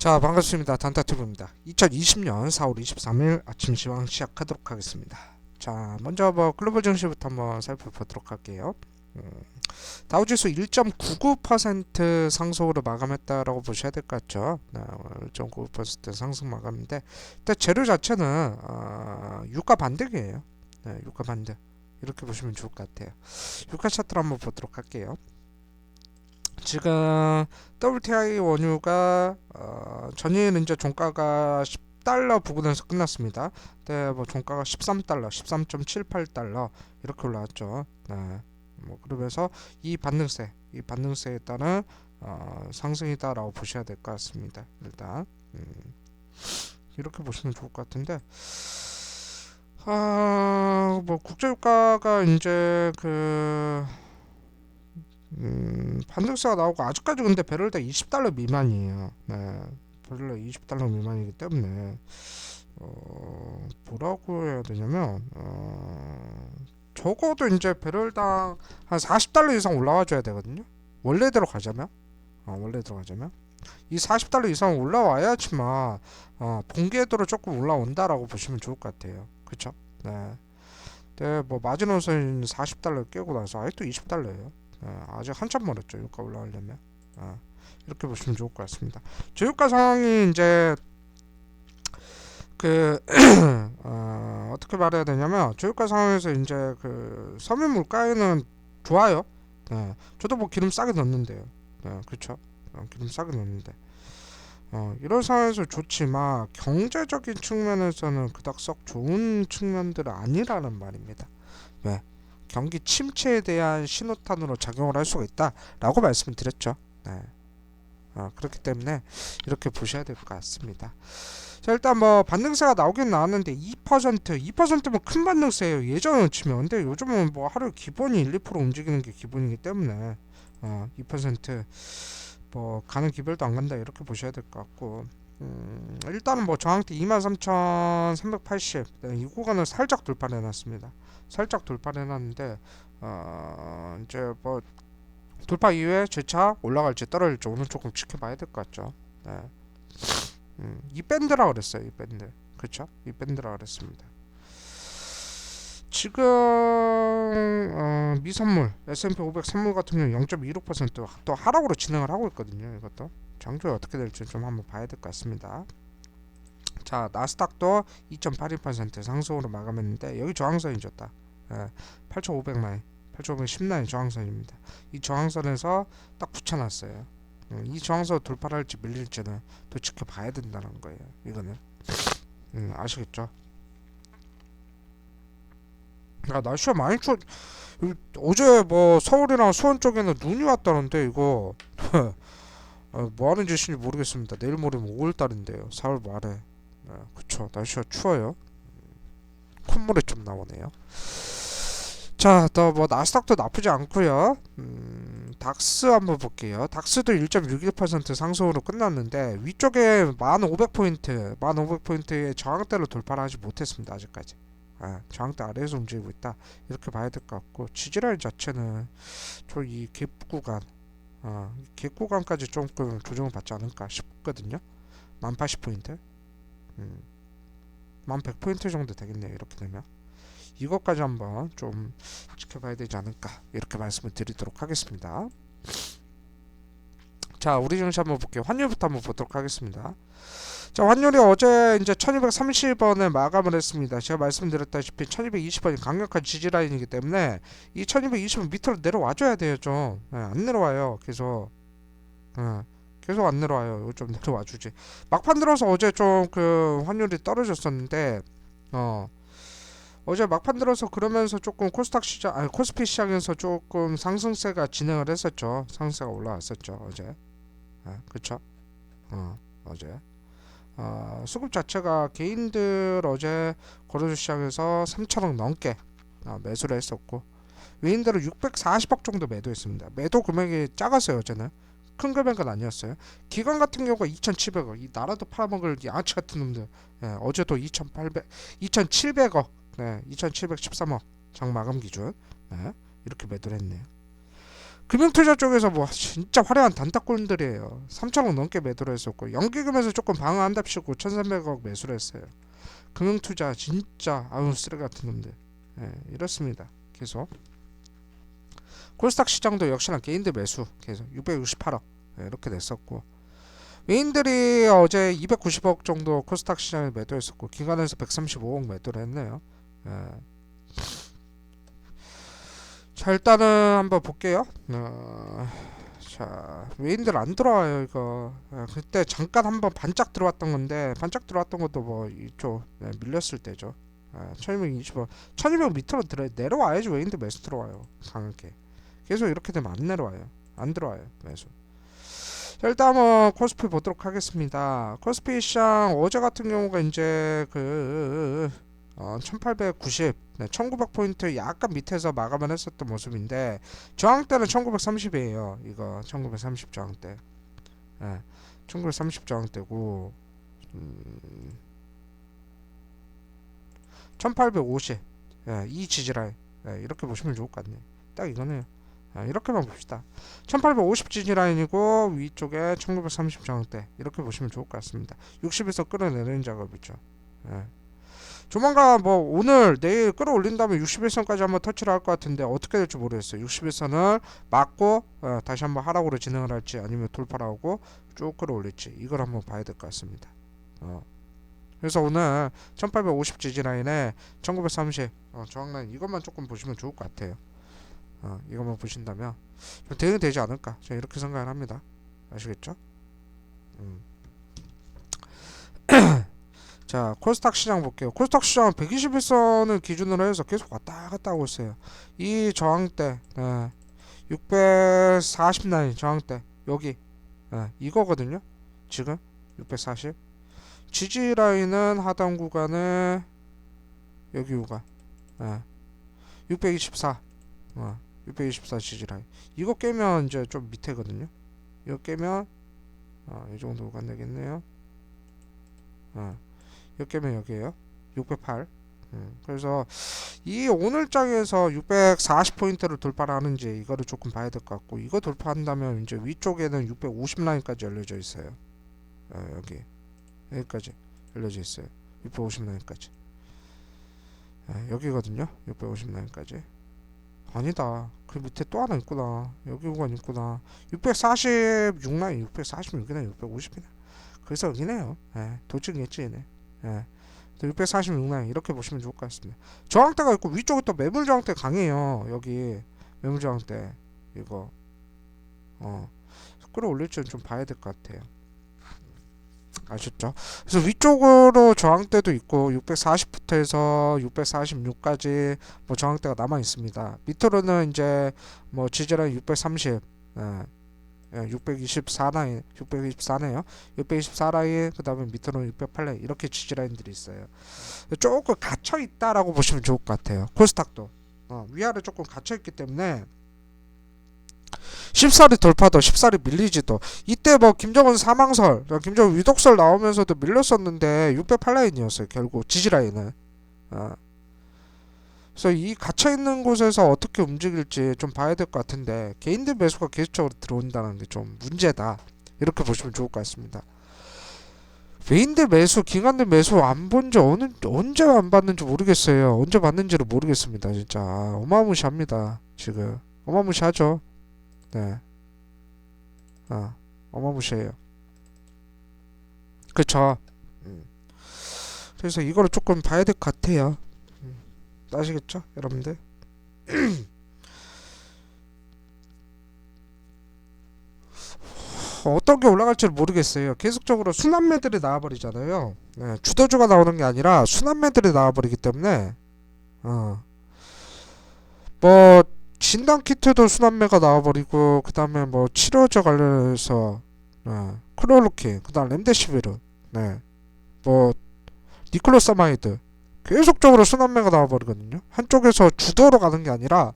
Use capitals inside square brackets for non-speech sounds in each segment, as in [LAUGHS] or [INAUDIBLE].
자 반갑습니다. 단타튜브입니다. 2020년 4월 23일 아침 시황 시작하도록 하겠습니다. 자 먼저 뭐 글로벌 증시부터 한번 살펴보도록 할게요. 음, 다우지수 1.99% 상승으로 마감했다라고 보셔야 될 것 같죠? 네, 1.99% 상승 마감인데 일단 재료 자체는 어, 유가 반등이에요. 네, 유가 반등. 이렇게 보시면 좋을 것 같아요. 유가 차트를 한번 보도록 할게요 지금 WTI 원유가 어, 전일 이제 종가가 10달러 부근에서 끝났습니다. 네, 뭐 종가가 13달러, 13.78달러 이렇게 올라왔죠. 네, 뭐 그러면서 이 반등세, 이 반등세에 따른 어, 상승이다라고 보셔야 될 것 같습니다. 일단 음, 이렇게 보시면 좋을 것 같은데. 아, 뭐 국제유가가 이제 그 음, 반등세가 나오고 아직까지 근데 배럴당 20달러 미만이에요. 네. 배럴당 20달러 미만이기 때문에 어, 뭐라고 해야 되냐면 어, 적어도 이제 배럴당 한 40달러 이상 올라와 줘야 되거든요. 원래대로 가자면 어, 원래대로 가자면 이 40달러 이상 올라와야지만 어, 본궤도로 조금 올라온다라고 보시면 좋을 것 같아요. 그쵸? 네. 네, 뭐 마지노선 40달러 깨고 나서 아직도 20달러예요. 어, 아직 한참 멀었죠 유가 올라가려면. 어, 이렇게 보시면 좋을 것 같습니다. 저유가 상황이 이제 그 [CLEARS THROAT] 어, 어떻게 말해야 되냐면 저유가 상황에서 이제 그 서민 물가에는 좋아요. 네, 저도 뭐 기름 싸게 넣는데요. 네, 그렇죠 어, 기름 싸게 넣는데. 어, 이런 상황에서 좋지만 경제적인 측면에서는 그닥 썩 좋은 측면들은 아니라는 말입니다. 왜? 경기 침체에 대한 신호탄으로 작용을 할 수가 있다라고 말씀을 드렸죠. 네. 어, 그렇기 때문에 이렇게 보셔야 될 것 같습니다. 자 일단 뭐 반등세가 나오긴 나왔는데 2% 2%면 큰 반등세예요. 예전에 치면 근데 요즘은 뭐 하루 기본이 1, 2% 움직이는 게 기본이기 때문에 어, 2%뭐 가는 기별도 안 간다 이렇게 보셔야 될 것 같고 음, 일단은 뭐 저항대 23,380 네, 이 구간을 살짝 돌파를 해놨습니다. 살짝 돌파를 해놨는데 어, 이제 뭐 돌파 이후에 재차 올라갈지 떨어질지 오늘 조금 지켜봐야 될 것 같죠. 네. 음, 이 밴드라 그랬어요. 이 밴드. 그렇죠? 이 밴드라 그랬습니다. 지금 어, 미선물 S&P 500 선물 같은 경우 0.26%또 하락으로 진행을 하고 있거든요. 이것도 장조에 어떻게 될지 좀 한번 봐야 될 것 같습니다. 자 나스닥도 2.82% 상승으로 마감했는데 여기 저항선이 졌다. 예, 8,500라인, 8,510라인 저항선입니다. 이 저항선에서 딱 붙여놨어요. 음, 이 저항선 돌파를 할지 밀릴지는 또 지켜봐야 된다는 거예요. 이거는 음, 아시겠죠? 야 날씨가 많이 추워. 이- 어제 뭐 서울이랑 수원 쪽에는 눈이 왔다는데 이거 어, [LAUGHS] 뭐 하는 짓인지 모르겠습니다. 내일 모레면 5월달인데요. 4월 말에. 네, 그쵸. 날씨가 추워요. 콧물이 좀 나오네요. 자, 또 뭐 나스닥도 나쁘지 않고요. 음, 닥스 한번 볼게요. 닥스도 1.61% 상승으로 끝났는데 위쪽에 1,500포인트, 1,500포인트의 저항대를 돌파를 하지 못했습니다. 아직까지. 아, 저항대 아래에서 움직이고 있다. 이렇게 봐야 될 것 같고 지지라인 자체는 저 이 갭 구간 어, 갭 구간까지 조금 조정을 받지 않을까 싶거든요. 1080포인트. 음. 1100포인트 정도 되겠네요. 이렇게 되면. 이것까지 한번 좀 지켜봐야 되지 않을까 이렇게 말씀을 드리도록 하겠습니다. 자, 우리 증시 한번 볼게요. 환율부터 한번 보도록 하겠습니다. 자, 환율이 어제 이제 1230원에 마감을 했습니다. 제가 말씀드렸다시피 1220원이 강력한 지지 라인이기 때문에 이 1220원 밑으로 내려와 줘야 돼요, 좀. 예, 안 내려와요. 계속. 예, 계속 안 내려와요. 좀 내려와 주지. 막판 들어서 어제 좀 그 환율이 떨어졌었는데 어 어제 막판 들어서 그러면서 조금 코스닥 시장 아니 코스피 시장에서 조금 상승세가 진행을 했었죠. 상승세가 올라왔었죠 어제. 아, 그쵸? 어 어제. 어, 수급 자체가 개인들 어제 거래소 시장에서 3천억 넘게 어, 매수를 했었고 외인들은 640억 정도 매도했습니다. 매도 금액이 작았어요 어제는. 큰 금액은 아니었어요. 기관 같은 경우가 2,700억. 이 나라도 팔아먹을 양아치 같은 놈들. 예, 어제도 2,800, 2,700억. 네, 2,713억 장 마감 기준. 네, 이렇게 매도를 했네요. 금융투자 쪽에서 뭐 진짜 화려한 단타골들이에요. 3천억 넘게 매도를 했었고 연기금에서 조금 방어한답시고 1,300억 매수를 했어요. 금융투자 진짜 아우 쓰레 같은 놈들. 예, 이렇습니다. 계속 코스닥 시장도 역시나 개인들 매수 계속 668억 예, 이렇게 냈었고 외인들이 어제 290억 정도 코스닥 시장에 매도했었고 기관에서 135억 매도를 했네요. 예. 자 일단은 한번 볼게요. 어, 자 외인들 안 들어와요 이거. 예, 그때 잠깐 한번 반짝 들어왔던 건데 반짝 들어왔던 것도 뭐 이쪽 예, 밀렸을 때죠. 아, 1220원 1200 밑으로 들어 내려와야지 외인들 매수 들어와요 강하게 계속 이렇게 되면 안 내려와요 안 들어와요 매수 자, 일단 한번 코스피 보도록 하겠습니다 코스피 시장 어제 같은 경우가 이제 그 어, 1890 네, 1900포인트 약간 밑에서 마감을 했었던 모습인데 저항대는 1930이에요. 이거 1930 저항대 예, 1930 저항대고 음, 1850 예, 이 지지라인 예, 이렇게 보시면 좋을 것 같네요 딱 이거네요. 아, 이렇게만 봅시다. 1850 지지라인이고 위쪽에 1930 저항대 이렇게 보시면 좋을 것 같습니다. 60에서 끌어내리는 작업이죠. 예. 조만간 뭐 오늘 내일 끌어올린다면 61선까지 한번 터치를 할 것 같은데 어떻게 될지 모르겠어요 61선을 맞고 어, 다시 한번 하락으로 진행을 할지 아니면 돌파를 하고 쭉 끌어올릴지 이걸 한번 봐야 될 것 같습니다 어. 그래서 오늘 1850 지지라인에 1930 어, 저항라인 이것만 조금 보시면 좋을 것 같아요. 어, 이것만 보신다면 좀 대응이 되지 않을까 저는 이렇게 생각을 합니다. 아시겠죠? 음. 자 코스닥 시장 볼게요. 코스닥 시장 121선을 기준으로 해서 계속 왔다 갔다 하고 있어요. 이 저항대 네. 640 라인 저항대 여기 네, 이거거든요. 지금 640 지지 라인은 하단 구간에 여기 구간 예. 624 어, 624 지지 라인 이거 깨면 이제 좀 밑에거든요 이거 깨면 어, 이 정도 구간 되겠네요 어, 이거 깨면 여기에요 608 음, 그래서 이 오늘 장에서 640포인트를 돌파를 하는지 이거를 조금 봐야 될 것 같고 이거 돌파한다면 이제 위쪽에는 650 라인까지 열려져 있어요 어, 여기 여기까지 열려져 있어요. 650라인까지. 아, 여기거든요. 650라인까지. 아니다. 그 밑에 또 하나 있구나. 여기 구간 있구나. 646라인, 646이나 650이나. 그래서 여기네요. 예, 도증했지 얘네. 예. 646라인 이렇게 보시면 좋을 것 같습니다. 저항대가 있고 위쪽에 또 매물 저항대 강해요. 여기 매물 저항대 이거 어 끌어올릴지는 좀 봐야 될 것 같아요. 아셨죠? 그래서 위쪽으로 저항대도 있고 640부터 해서 646까지 뭐 저항대가 남아 있습니다. 밑으로는 이제 뭐 지지라인 630, 예, 예, 624라인, 624네요. 624라인, 그 다음에 밑으로는 608라인 이렇게 지지라인들이 있어요. 조금 갇혀 있다라고 보시면 좋을 것 같아요. 코스닥도 어, 위아래 조금 갇혀 있기 때문에 10살이 돌파도 10살이 밀리지도 이때 뭐 김정은 사망설 김정은 위독설 나오면서도 밀렸었는데 608라인이었어요 결국 지지라인은 어. 그래서 이 갇혀 있는 곳에서 어떻게 움직일지 좀 봐야 될 것 같은데 개인들 매수가 계속적으로 들어온다는 게 좀 문제다 이렇게 보시면 좋을 것 같습니다 개인들 매수, 기관들 매수 안 본 지 어느 언제 안 봤는지 모르겠어요. 언제 봤는지를 모르겠습니다. 진짜 어마무시합니다. 지금 어마무시하죠. 네. 아, 어마무시해요. 그쵸. 음. 그래서 이거를 조금 봐야 될 것 같아요. 음. 아시겠죠? 여러분들? 어떤 게 올라갈지 를 모르겠어요. 계속적으로 순환매들이 나와버리잖아요. 네, 주도주가 나오는 게 아니라 순환매들이 나와버리기 때문에, 어, 뭐, 진단 키트도 순환매가 나와버리고 그 다음에 뭐 치료제 관련해서 네, 크로로킨 그 다음 렘데시비르 네, 뭐 니클로사마이드 계속적으로 순환매가 나와버리거든요 한쪽에서 주도로 가는 게 아니라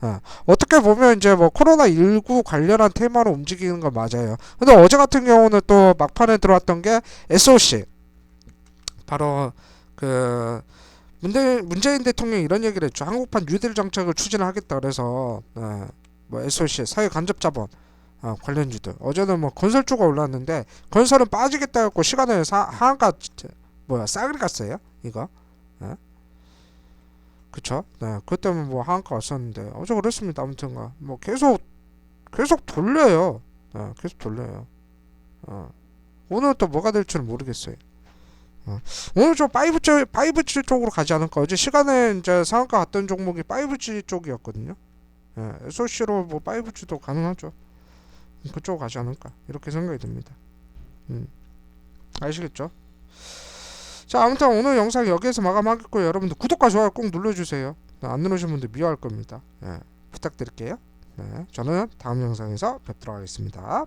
네, 어떻게 보면 이제 뭐 코로나 19 관련한 테마로 움직이는 건 맞아요 근데 어제 같은 경우는 또 막판에 들어왔던 게 SOC 바로 그 문재, 문재인 대통령이 이런 얘기를 했죠. 한국판 뉴딜 정책을 추진하겠다 그래서 네. 뭐 SOC 사회 간접 자본 어, 관련 주들 어제는 뭐 건설 주가 올랐는데 건설은 빠지겠다 했고 시간을 사, 하한가 뭐야 싸그리 갔어요 이거 예? 그쵸? 네 때문에 뭐 하한가 왔었는데. 어제 그랬습니다. 아무튼가. 뭐 계속 계속 돌려요. 네, 계속 돌려요. 어. 오늘 또 뭐가 될지는 모르겠어요. 어. 오늘 좀 5G, 5G 쪽으로 가지 않을까? 어제 시간에 이제 상한가 갔던 종목이 5G 쪽이었거든요. 예, SOC로 뭐 5G도 가능하죠. 그쪽으로 가지 않을까? 이렇게 생각이 듭니다. 음. 아시겠죠? 자 아무튼 오늘 영상 여기에서 마감하겠고요. 여러분들 구독과 좋아요 꼭 눌러주세요. 네, 안 누르신 분들 미워할 겁니다. 예, 부탁드릴게요. 네, 저는 다음 영상에서 뵙도록 하겠습니다.